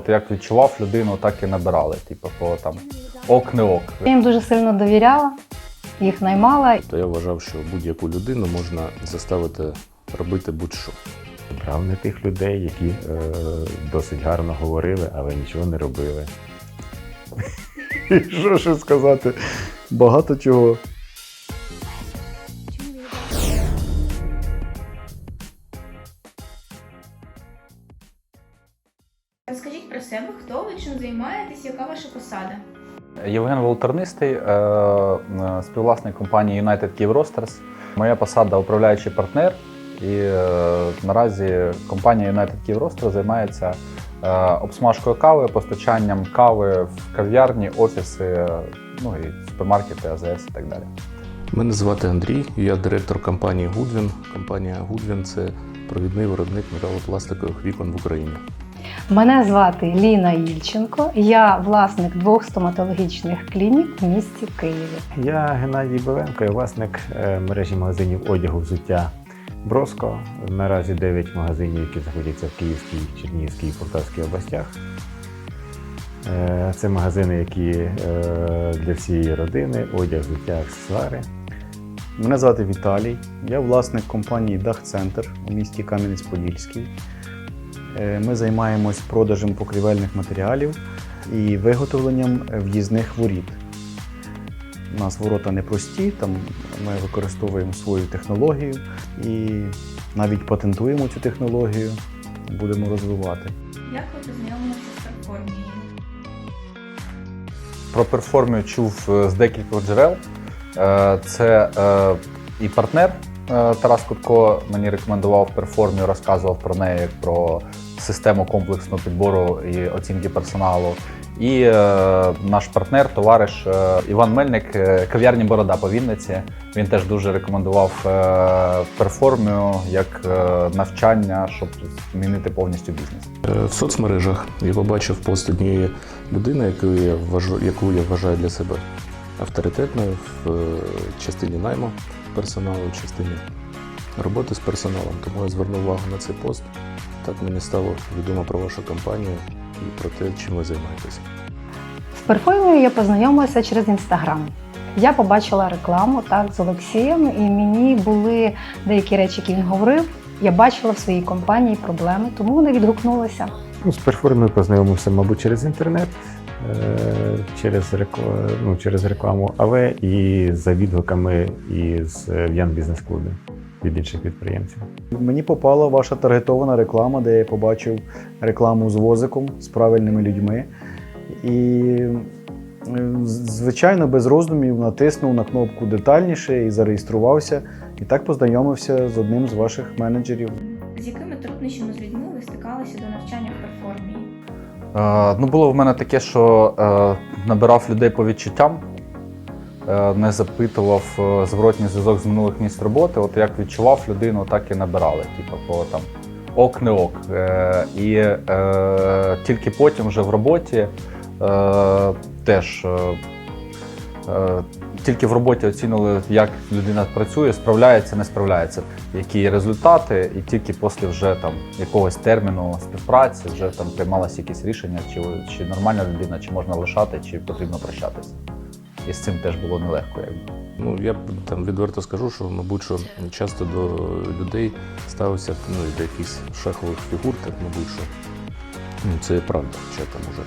от як відчував людину, так і набирали. Типу, по там ок не ок. Я їм дуже сильно довіряла, їх наймала. То я вважав, що будь-яку людину можна заставити робити будь-що. Брав не тих людей, які е, досить гарно говорили, але нічого не робили. Що ще сказати? Багато чого. Розкажіть про себе, хто ви, чим займаєтесь, яка ваша посада? Євген Волтернистий, е, е, співвласник компанії United Kyiv Roasters. Моя посада управляючий партнер. І е, наразі компанія United Kyiv Roasters займається обсмажкою кави, постачанням кави в кав'ярні, офіси, ну і супермаркети, АЗС і так далі. Мене звати Андрій, я директор компанії Goodwin. Компанія Goodwin – це провідний виробник металопластикових вікон в Україні. Мене звати Ліна Ільченко. Я власник двох стоматологічних клінік в місті Києві. Я Геннадій Беленко, я власник е, мережі магазинів одягу взуття Броско. Наразі 9 магазинів, які знаходяться в Київській, Чернігівській і Полтавській областях. Е, Це магазини, які е, для всієї родини, одяг, взуття, аксесуари. Мене звати Віталій. Я власник компанії Дах-Центр у місті Кам'янець-Подільський. Е, Ми займаємось продажем покрівельних матеріалів і виготовленням в'їзних воріт. У нас ворота непрості, там ми використовуємо свою технологію і навіть патентуємо цю технологію, будемо розвивати. Як ви познайомилися з перформією? Про перформію чув е, з декількох джерел. Е, Це і партнер Тарас Кутко мені рекомендував перформію, розказував про неї як про систему комплексного підбору і оцінки персоналу. І е, наш партнер, товариш е, Іван Мельник, е, кав'ярні Борода по Вінниці. Він теж дуже рекомендував е, перформію як е, навчання, щоб змінити повністю бізнес. Е, В соцмережах я побачив пост однієї людини, яку я вважаю, яку я вважаю для себе авторитетною в е, частині найму персоналу, в частині роботи з персоналом. Тому я звернув увагу на цей пост. Так мені стало відомо про вашу компанію і про те, чим ви займаєтеся. З перформою я познайомилася через інстаграм. Я побачила рекламу так з Олексієм, і мені були деякі речі, які він говорив. Я бачила в своїй компанії проблеми, тому вони відгукнулися. Ну, з перформою познайомився, мабуть, через інтернет, через, рекла- ну, через рекламу, але і за відгуками із е, Ян Бізнес клубі від інших підприємців. Мені попала ваша таргетована реклама, де я побачив рекламу з возиком, з правильними людьми. І, е, звичайно, без роздумів натиснув на кнопку детальніше і зареєструвався. І так познайомився з одним з ваших менеджерів. Ну, було в мене таке, що е, набирав людей по відчуттям, е, не запитував е, зворотній зв'язок з минулих місць роботи. От як відчував людину, так і набирали. Типу, по там ок не ок. Е, і е, тільки потім вже в роботі е, теж. Е, е, тільки в роботі оцінили, як людина працює, справляється, не справляється, які результати, і тільки після вже там якогось терміну співпраці вже там приймалося якісь рішення, чи, чи нормальна людина, чи можна лишати, чи потрібно прощатися. І з цим теж було нелегко. Ну, я там відверто скажу, що, мабуть, що часто до людей ставився ну, до якихось шахових фігур, так, мабуть, що ну, це є правда. Хоча там уже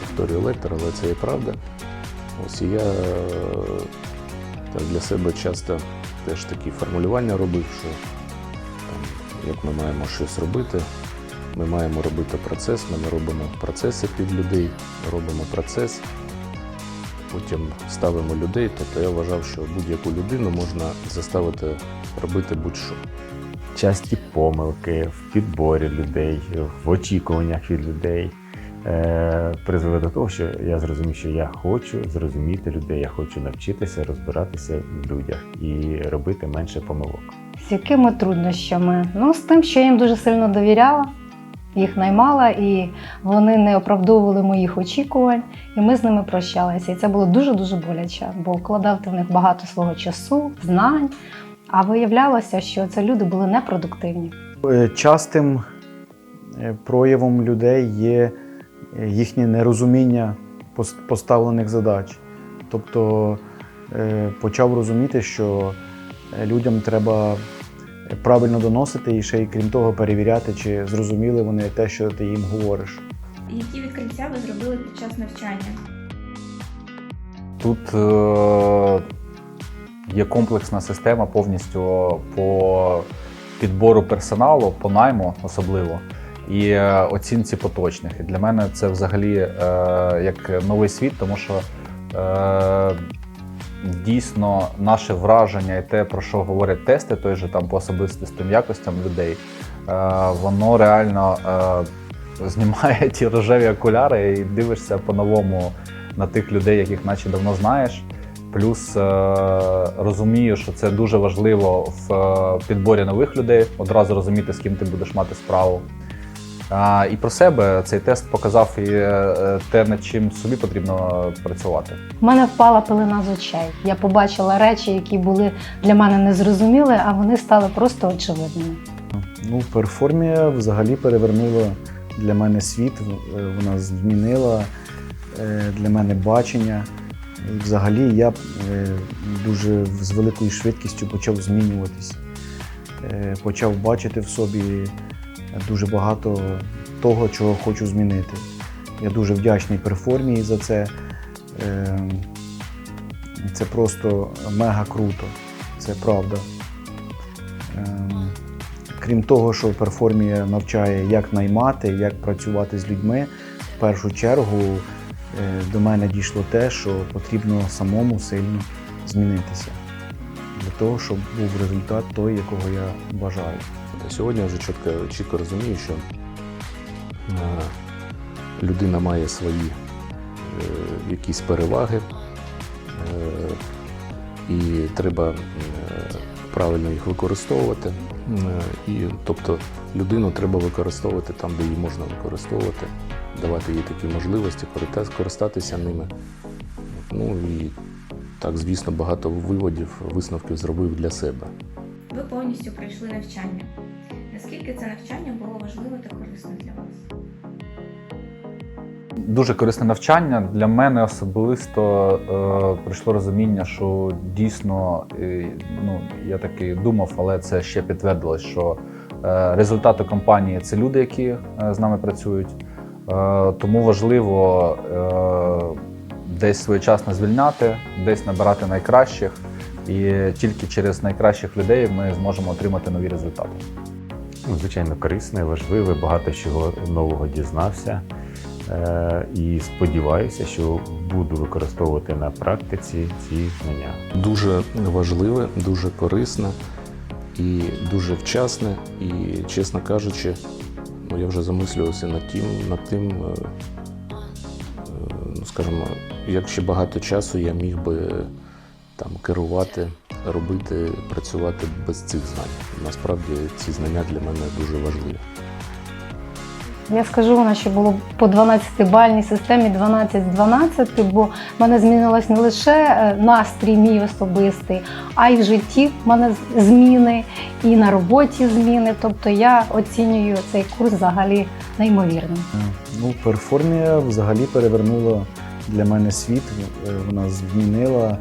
повторюю лектор, але це є правда. Ось я е, так для себе часто теж такі формулювання робив, що там, як ми маємо щось робити, ми маємо робити процес, ми не робимо процеси під людей, робимо процес, потім ставимо людей. Тобто я вважав, що будь-яку людину можна заставити робити будь-що. Часті помилки в підборі людей, в очікуваннях від людей е, призвели до того, що я зрозумів, що я хочу зрозуміти людей, я хочу навчитися розбиратися в людях і робити менше помилок. З якими труднощами? Ну, з тим, що я їм дуже сильно довіряла, їх наймала, і вони не оправдовували моїх очікувань, і ми з ними прощалися. І це було дуже-дуже боляче, бо вкладав ти в них багато свого часу, знань. А виявлялося, що це люди були непродуктивні. Е, Частим е, проявом людей є е, їхнє нерозуміння пос- поставлених задач. Тобто е, почав розуміти, що е, людям треба правильно доносити і ще й крім того перевіряти, чи зрозуміли вони те, що ти їм говориш. Які відкриття ви зробили під час навчання? Тут е, є комплексна система повністю по підбору персоналу, по найму особливо, і е, оцінці поточних. І для мене це взагалі е, як новий світ, тому що е, дійсно наше враження і те, про що говорять тести, той же там по особистостям якостям людей, е, воно реально е, знімає ті рожеві окуляри і дивишся по-новому на тих людей, яких наче давно знаєш. Плюс е, розумію, що це дуже важливо в е, підборі нових людей, одразу розуміти, з ким ти будеш мати справу. А, і про себе цей тест показав і е, те, над чим собі потрібно працювати. У мене впала пилина з очей. Я побачила речі, які були для мене незрозуміли, а вони стали просто очевидними. Ну, перформія взагалі перевернула для мене світ, е, вона змінила е, для мене бачення. І взагалі я е, дуже з великою швидкістю почав змінюватися. Е, Почав бачити в собі дуже багато того, чого хочу змінити. Я дуже вдячний перформії за це. Е, Це просто мега круто, це правда. Ем, Крім того, що перформія навчає, як наймати, як працювати з людьми, в першу чергу е, до мене дійшло те, що потрібно самому сильно змінитися для того, щоб був результат той, якого я бажаю. Сьогодні я вже чітко, чітко розумію, що е, людина має свої е, якісь переваги, е, і треба правильно їх використовувати. І, тобто людину треба використовувати там, де її можна використовувати, давати їй такі можливості, користатися ними. Ну і так, звісно, багато виводів, висновків зробив для себе. Ви повністю пройшли навчання. Наскільки це навчання було важливо та корисно для вас? Дуже корисне навчання. Для мене особисто е, прийшло розуміння, що дійсно е, ну, я таки думав, але це ще підтвердилось, що е, результати компанії це люди, які е, з нами працюють. Е, тому важливо е, десь своєчасно звільняти, десь набирати найкращих. І тільки через найкращих людей ми зможемо отримати нові результати. Ну, звичайно, корисне, важливе, багато чого нового дізнався. Е, і сподіваюся, що буду використовувати на практиці ці знання. Дуже важливе, дуже корисне і дуже вчасне. І, чесно кажучи, ну, я вже замислювався над тим, над тим, е, е, ну, скажімо, як ще багато часу я міг би там керувати, робити, працювати без цих знань. Насправді ці знання для мене дуже важливі. Я скажу, вона ще було по 12-бальній системі 12 з 12, бо в мене змінилось не лише е, настрій мій особистий, а й в житті в мене зміни, і на роботі зміни. Тобто я оцінюю цей курс взагалі неймовірним. Ну, перформія взагалі перевернула для мене світ, е, вона змінила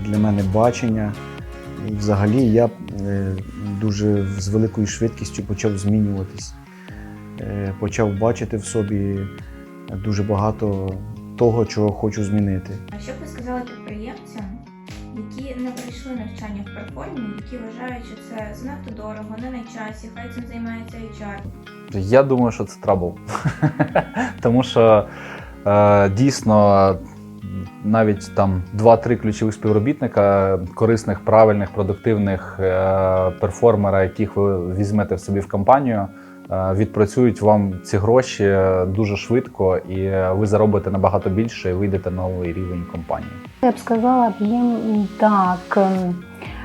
для мене бачення. І взагалі я е, дуже з великою швидкістю почав змінюватись. Е, Почав бачити в собі дуже багато того, чого хочу змінити. А що б ви сказали підприємцям, які не пройшли навчання в перформі, які вважають, що це занадто дорого, не на часі, хай цим займається HR? Я думаю, що це трабл. Тому що е, дійсно навіть там 2-3 ключових співробітника, корисних, правильних, продуктивних е, перформера, яких ви візьмете в собі в компанію, е, відпрацюють вам ці гроші дуже швидко, і ви заробите набагато більше і вийдете на новий рівень компанії. Я б сказала б їм так, ем,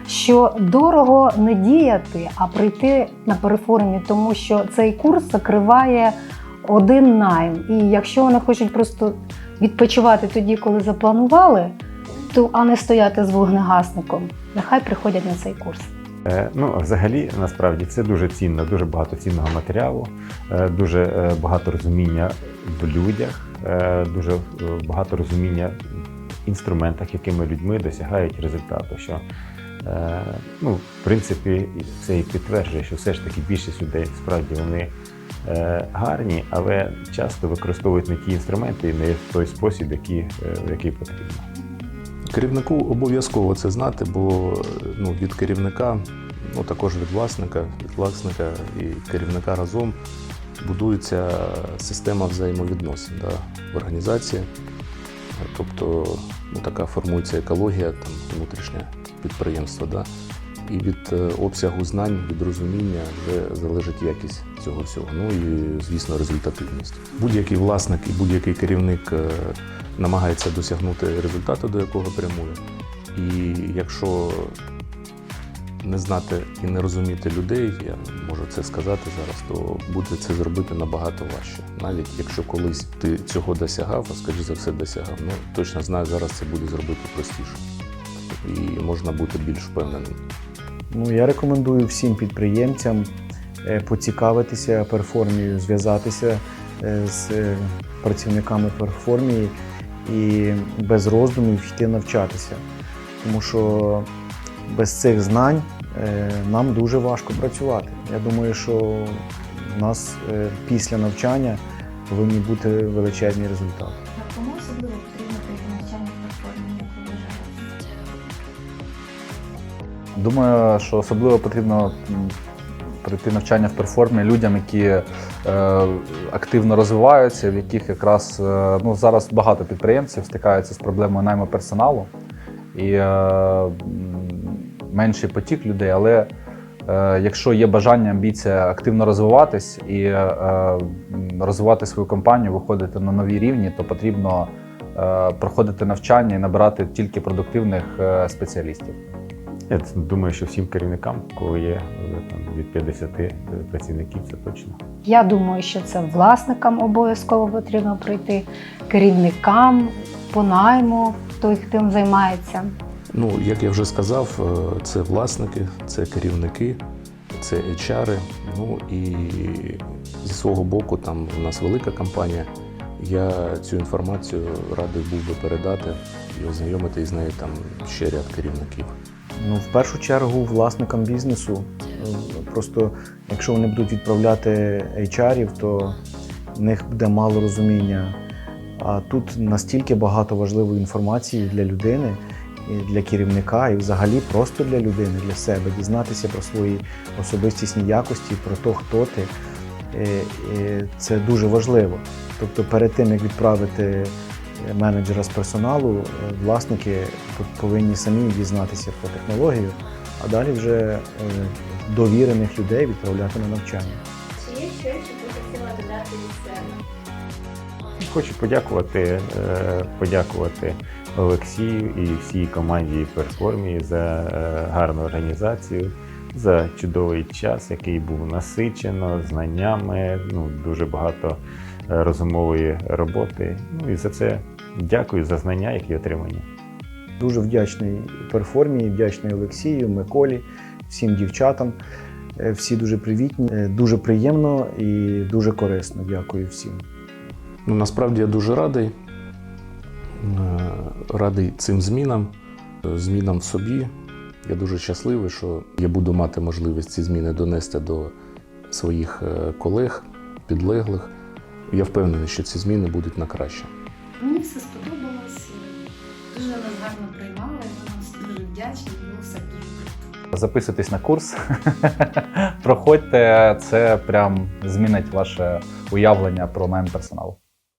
що дорого не діяти, а прийти на переформі, тому що цей курс закриває один найм. І якщо вони хочуть просто відпочивати тоді, коли запланували, то а не стояти з вогнегасником, нехай приходять на цей курс. Е, Ну, взагалі, насправді це дуже цінно, дуже багато цінного матеріалу, е, дуже е, багато розуміння в людях, дуже багато розуміння в інструментах, якими людьми досягають результату. Що, ну, в принципі, це і підтверджує, що все ж таки більшість людей справді вони гарні, але часто використовують не ті інструменти і не в той спосіб, який, е, який потрібно. Керівнику обов'язково це знати, бо ну, від керівника, ну також від власника, від власника і керівника разом будується система взаємовідносин да, в організації. Тобто ну, така формується екологія там, внутрішня підприємства. Да? І від е, обсягу знань, від розуміння вже залежить якість цього всього. Ну і, звісно, результативність. Будь-який власник і будь-який керівник е, намагається досягнути результату, до якого прямує. І якщо не знати і не розуміти людей, я можу це сказати зараз, то буде це зробити набагато важче. Навіть якщо колись ти цього досягав, а скоріш за все досягав, ну точно знаю, зараз це буде зробити простіше. І можна бути більш впевненим. Ну, я рекомендую всім підприємцям е, поцікавитися перформією, зв'язатися е, з е, працівниками перформії і без роздумів йти навчатися. Тому що без цих знань нам дуже важко працювати. Я думаю, що у нас після навчання повинні бути величезні результати. Думаю, що особливо потрібно пройти навчання в перформі людям, які е, активно розвиваються, в яких якраз е, ну, зараз багато підприємців стикаються з проблемою найму персоналу і е, менший потік людей, але е, якщо є бажання, амбіція активно розвиватись і е, розвивати свою компанію, виходити на нові рівні, то потрібно е, проходити навчання і набирати тільки продуктивних е, спеціалістів. Я думаю, що всім керівникам, кого є там, від 50 працівників, це точно. Я думаю, що це власникам обов'язково потрібно пройти, керівникам по найму, хто їх тим займається. Ну, як я вже сказав, е, це власники, це керівники, це HR. Ну і зі свого боку, там у нас велика компанія. Я цю інформацію радий був би передати і ознайомити з нею там ще ряд керівників. Ну, в першу чергу, власникам бізнесу. Просто якщо вони будуть відправляти HR-ів, то в них буде мало розуміння. А тут настільки багато важливої інформації для людини, і для керівника, і взагалі просто для людини, для себе, дізнатися про свої особистісні якості, про те, хто ти. Е, е, Це дуже важливо. Тобто, перед тим як відправити менеджера з персоналу, е, власники повинні самі дізнатися про технологію, а далі вже е, довірених людей відправляти на навчання. Чи є щось, що ти хотіла додати від себе? Хочу подякувати, е, подякувати Олексію і всій команді Перформії за гарну організацію, за чудовий час, який був насичено знаннями, ну, дуже багато розумової роботи. Ну і за це дякую за знання, які отримані. Дуже вдячний перформії, вдячний Олексію, Миколі, всім дівчатам. Е, Всі дуже привітні, е, дуже приємно і дуже корисно. Дякую всім. Ну, насправді я дуже радий. Е, Радий цим змінам, змінам в собі. Я дуже щасливий, що я буду мати можливість ці зміни донести до своїх колег, підлеглих. Я впевнений, що ці зміни будуть на краще. Мені все сподобалось. Дуже нас гарно приймали, ми нас дуже вдячні, було все дуже круто. Записуйтесь на курс, проходьте, це прям змінить ваше уявлення про найм персоналу.